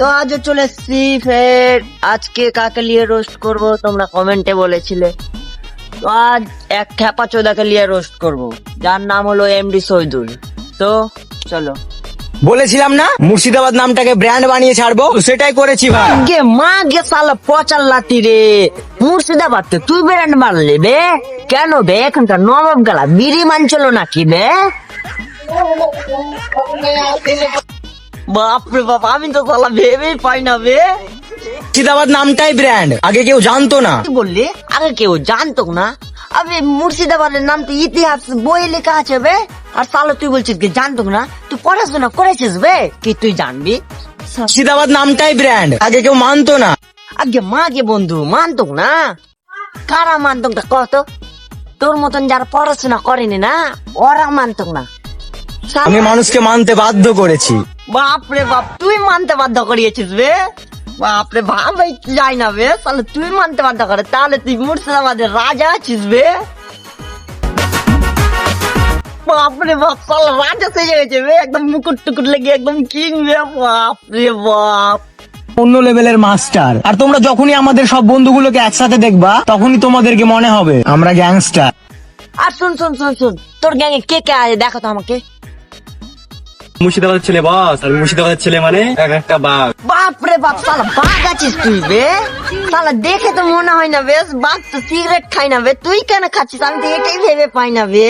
তো আজও চলে এসছি ফের আজকে কাকে নিয়ে রোস্ট করব তোমরা কমেন্টে বলেছিলে। তো আজ এক খ্যাপা চোদাকে নিয়ে রোস্ট করব যার নাম হলো এমডি সৈদুল তো চলো। বলেছিলাম না মুর্শিদাবাদ নামটাকে ব্র্যান্ড বানিয়ে ছাড়বো সেটাই করেছি ভাই। গে মা গে সালা পচার লাতি রে মুর্শিদাবাদ তো তুই ব্র্যান্ড মারলি বে? কেন বে এখানকার নবাব গালা বিড়ি মানছিল নাকি বে? বাপরে বাপ আমি তো সালা ভেবেই পাই না বে। মুর্শিদাবাদ নামটাই ব্র্যান্ড আগে কেউ জানতো না। বললি? আগে কেউ জানতো না। আবে মুর্শিদাবাদের নাম তো ইতিহাস বই লেখা আছে বে। আর সালো তুই বলছিস কি জানতো না? তুই পড়াশোনা করেছিস বে? কি তুই জানবি? মুর্শিদাবাদ নামটাই ব্র্যান্ড আগে কেউ মানতো না। আগে মা গে বন্ধু মানতো না। কারা মানতো কত তোর মতন যারা পড়াশোনা করেনি না ওরা মানতো না। আমি মানুষকে মানতে বাধ্য করেছি। বাপরে বাপ তুই মানতে বাধ্য করিয়েছিস বে। বাপরে ভাই যাই না বে তাহলে তুই মানতে বাধ্য করে তাহলে তুই মুর্শিদাবাদের রাজা আছিস বে। বাপরে বাপ সালা রাজা সেজে গেছে বে একদম মুকুট টুকুট লেগে একদম কিং বে বাপরে বাপ। অন্য লেভেলের মাস্টার। আর তোমরা যখনই আমাদের সব বন্ধুগুলোকে একসাথে দেখবা তখনই তোমাদেরকে মনে হবে আমরা গ্যাংস্টার। আর শুন শুন শুন শুন তোর গ্যাংয়ে কে কে আছে? দেখো তো আমাকে। মুর্শিদাবাদের ছেলে, বস। আর মুর্শিদাবাদের ছেলে মানে এক একটা বাঘ। বাপরে বাপ, তাহলে বাঘ আছিস তুই বে? তাহলে দেখে তো মনে হয় না বেশ বাঘ তো সিগারেট খাই না বে। তুই কেন খাচ্ছিস? আমি তো এটাই ভেবে পাই না বে।